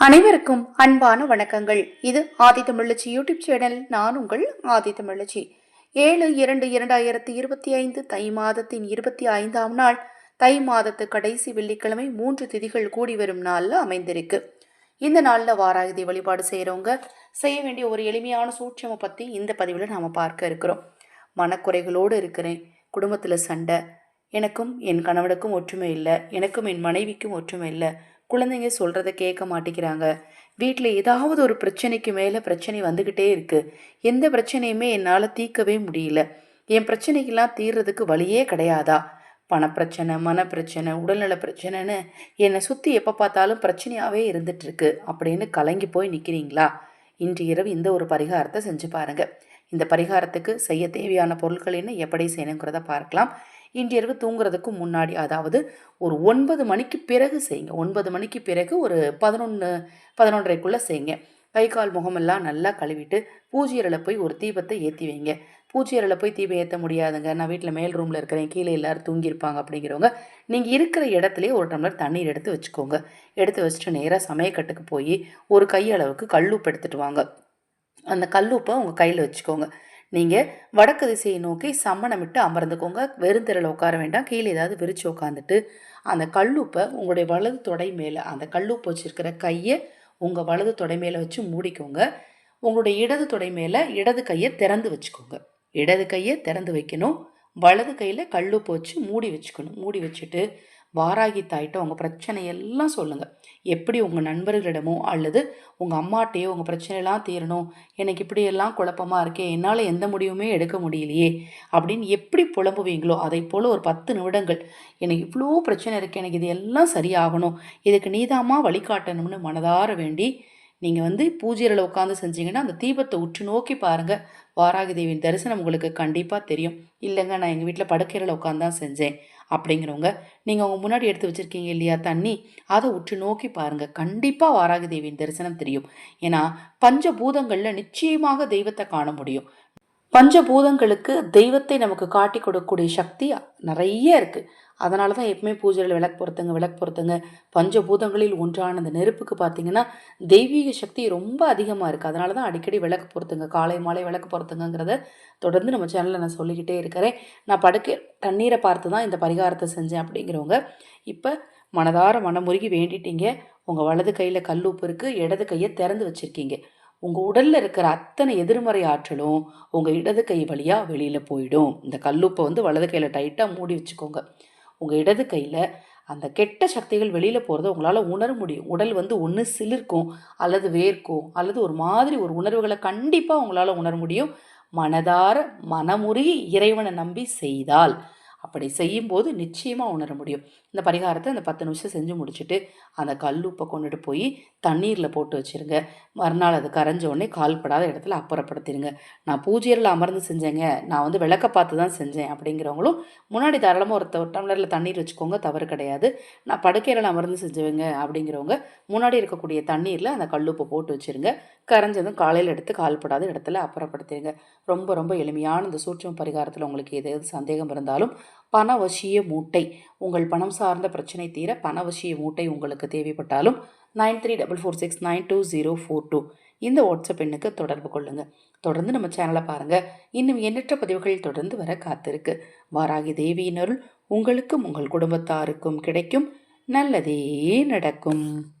அனைவருக்கும் அன்பான வணக்கங்கள். இது ஆதி தமிழச்சி யூடியூப் சேனல். நான் உங்கள் ஆதி தமிழச்சி. ஏழு இரண்டு இரண்டாயிரத்தி இருபத்தி ஐந்து தை மாதத்தின் இருபத்தி ஐந்தாம் நாள். தை மாதத்து கடைசி வெள்ளிக்கிழமை மூன்று திதிகள் கூடி வரும் நாளில் அமைந்திருக்கு. இந்த நாளில் வாராயுதி வழிபாடு செய்கிறவங்க செய்ய வேண்டிய ஒரு எளிமையான சூட்சமை பற்றி இந்த பதிவில் நாம் பார்க்க இருக்கிறோம். மனக்குறைகளோடு இருக்கிறேன். குடும்பத்தில் சண்டை. எனக்கும் என் கணவனுக்கும் ஒற்றுமை இல்லை. எனக்கும் என் மனைவிக்கும் ஒற்றுமை இல்லை. குழந்தைங்க சொல்கிறத கேட்க மாட்டேங்கிறாங்க. வீட்டில் ஏதாவது ஒரு பிரச்சனைக்கு மேலே பிரச்சனை வந்துக்கிட்டே இருக்குது எந்த பிரச்சனையுமே என்னால் தீர்க்கவே முடியல. என் பிரச்சனைக்கெல்லாம் தீர்றதுக்கு வழியே கிடையாதா? பணப்பிரச்சனை மனப்பிரச்சனை உடல்நல பிரச்சனைன்னு என்னை சுற்றி எப்போ பார்த்தாலும் பிரச்சனையாகவே இருந்துகிட்ருக்கு அப்படின்னு கலங்கி போய் நிற்கிறீங்களா இன்று இரவு இந்த ஒரு பரிகாரத்தை செஞ்சு பாருங்கள் இந்த பரிகாரத்துக்கு செய்ய தேவையான பொருட்கள் என்ன? எப்படி செய்யணுங்கிறத பார்க்கலாம். இன்றிரவு தூங்குறதுக்கு முன்னாடி அதாவது ஒரு ஒன்பது மணிக்கு பிறகு செய்யுங்க. ஒன்பது மணிக்கு பிறகு ஒரு பதினொன்று பதினொன்றரைக்குள்ளே செய்யுங்க. கை கால் முகமெல்லாம் நல்லா கழுவிட்டு பூஜையரில் போய் ஒரு தீபத்தை ஏற்றி வைங்க. பூஜையரில் போய் தீபம் ஏற்ற முடியாதுங்க. நான் வீட்டில் மேல் ரூமில் இருக்கிறேன். கீழே எல்லோரும் தூங்கியிருப்பாங்க அப்படிங்கிறவங்க நீங்கள் இருக்கிற இடத்துலையே ஒரு டம்ளர் தண்ணீர் எடுத்து வச்சுக்கோங்க. எடுத்து வச்சுட்டு நேராக சமயக்கட்டுக்கு போய் ஒரு கையளவுக்கு கல்லுப்பு எடுத்துகிட்டு வாங்க. அந்த கல்லுப்பை உங்கள் கையில் வச்சுக்கோங்க. நீங்கள் வடக்கு திசையை நோக்கி சம்மணமிட்டு அமர்ந்துக்கோங்க. வெறுந்திரல உட்கார வேண்டாம். கீழே ஏதாவது விரித்து உட்காந்துட்டு அந்த கல்லுப்பை உங்களுடைய வலது தொடை மேலே அந்த கல்லுப்பு வச்சுருக்கிற கையை உங்கள் வலது தொடை மேலே வச்சு மூடிக்கோங்க. உங்களுடைய இடது தொடை மேலே இடது கையை திறந்து வச்சுக்கோங்க. இடது கையை திறந்து வைக்கணும். வலது கையில் கல்லுப்பு வச்சு மூடி வச்சுக்கணும். மூடி வச்சுட்டு வாராகி தாயிட்ட உங்கள் பிரச்சனையெல்லாம் சொல்லுங்கள் எப்படி உங்கள் நண்பர்களிடமோ அல்லது உங்கள் அம்மாட்டையோ உங்கள் பிரச்சனையெல்லாம் தீரணும் எனக்கு இப்படியெல்லாம் குழப்பமாக இருக்கே என்னால் எந்த முடிவுமே எடுக்க முடியலையே அப்படின்னு எப்படி புலம்புவீங்களோ அதை போல் ஒரு பத்து நிமிடங்கள் எனக்கு இவ்வளோ பிரச்சனை இருக்குது எனக்கு இது எல்லாம் சரியாகணும் இதுக்கு நீதாமா வழிகாட்டணும்னு மனதார வேண்டி நீங்கள் வந்து பூஜையில் உட்காந்து செஞ்சீங்கன்னா அந்த தீபத்தை உற்று நோக்கி பாருங்கள் வாராகி தேவியின் தரிசனம் உங்களுக்கு கண்டிப்பாக தெரியும். இல்லைங்க நான் எங்கள் வீட்டில் படுக்கையில் உட்காந்து தான் செஞ்சேன். அப்படிங்கிறவங்க நீங்கள் உங்கள் முன்னாடி எடுத்து வச்சுருக்கீங்க இல்லையா தண்ணி அதை உற்று நோக்கி பாருங்கள் கண்டிப்பாக வாராகி தேவியின் தரிசனம் தெரியும். ஏன்னா பஞ்ச பூதங்களில் நிச்சயமாக தெய்வத்தை காண முடியும். பஞ்சபூதங்களுக்கு தெய்வத்தை நமக்கு காட்டி கொடுக்கக்கூடிய சக்தி நிறைய இருக்குது அதனால தான் எப்பவுமே பூஜையில் விளக்கு பொறுத்துங்க விளக்கு பொறுத்துங்க பஞ்சபூதங்களில் ஒன்றான அந்த நெருப்புக்கு பார்த்தீங்கன்னா தெய்வீக சக்தி ரொம்ப அதிகமாக இருக்குது அதனால தான் அடிக்கடி விளக்கு பொறுத்துங்க காலை மாலை விளக்கு பொறுத்துங்கிறத தொடர்ந்து நம்ம சேனலில் நான் சொல்லிக்கிட்டே இருக்கிறேன். நான் படுக்கை தண்ணீரை பார்த்து தான் இந்த பரிகாரத்தை செஞ்சேன் அப்படிங்கிறவங்க இப்போ மனதார மனமுருகி வேண்டிட்டீங்க. உங்கள் வலது கையில் கல்லுப்பு இருக்குது இடது கையை திறந்து வச்சுருக்கீங்க. உங்கள் உடலில் இருக்கிற அத்தனை எதிர்மறை ஆற்றலும் உங்கள் இடது கை வழியாக வெளியில் போயிடும். இந்த கல்லுப்பை வந்து வலது கையில் டைட்டாக மூடி வச்சுக்கோங்க. உங்கள் இடது கையில் அந்த கெட்ட சக்திகள் வெளியில் போகிறத உங்களால் உணர முடியும். உடல் வந்து ஒன்று சிலிர்க்கும் அல்லது வேர்க்கும் அல்லது ஒரு மாதிரி ஒரு உணர்வுகளை கண்டிப்பாக உங்களால் உணர முடியும். மனதார மனமுறி இறைவனை நம்பி செய்தால். அப்படி செய்யும்போது நிச்சயமாக உணர முடியும். இந்த பரிகாரத்தை அந்த பத்து நிமிஷம் செஞ்சு முடிச்சுட்டு அந்த கல் உப்பை கொண்டுட்டு போய் தண்ணீரில் போட்டு வச்சுருங்க. மறுநாள் அது கரைஞ்ச உடனே கால்படாத இடத்துல அப்புறப்படுத்திடுங்க நான் பூஜையில் அமர்ந்து செஞ்சேங்க. நான் வந்து விளக்க பார்த்து தான் செஞ்சேன் அப்படிங்கிறவங்களும் முன்னாடி தாராளமாக ஒரு டம்ளரில் தண்ணீர் வச்சுக்கோங்க தவறு கிடையாது. நான் படுக்கையில் அமர்ந்து செஞ்சவங்க அப்படிங்கிறவங்க முன்னாடி இருக்கக்கூடிய தண்ணீரில் அந்த கல்லுப்பை போட்டு வச்சுருங்க. கரைஞ்சதும் காலையில் எடுத்து கால்படாத இடத்துல அப்புறப்படுத்திடுங்க ரொம்ப ரொம்ப எளிமையான இந்த சூட்சம் பரிகாரத்தில் உங்களுக்கு எதாவது சந்தேகம் இருந்தாலும் பணவசிய மூட்டை. உங்கள் பணம் சார்ந்த பிரச்சனை தீர பணவசிய மூட்டை உங்களுக்கு தேவைப்பட்டாலும் nine three double four six nine two zero four two. இந்த வாட்ஸ்அப் எண்ணுக்கு தொடர்பு கொள்ளுங்கள் தொடர்ந்து நம்ம சேனலை பாருங்கள் இன்னும் எண்ணற்ற பதிவுகள் தொடர்ந்து வர காத்திருக்கு. வாராகி தேவியினருள் உங்களுக்கும் உங்கள் குடும்பத்தாருக்கும் கிடைக்கும். நல்லதே நடக்கும்.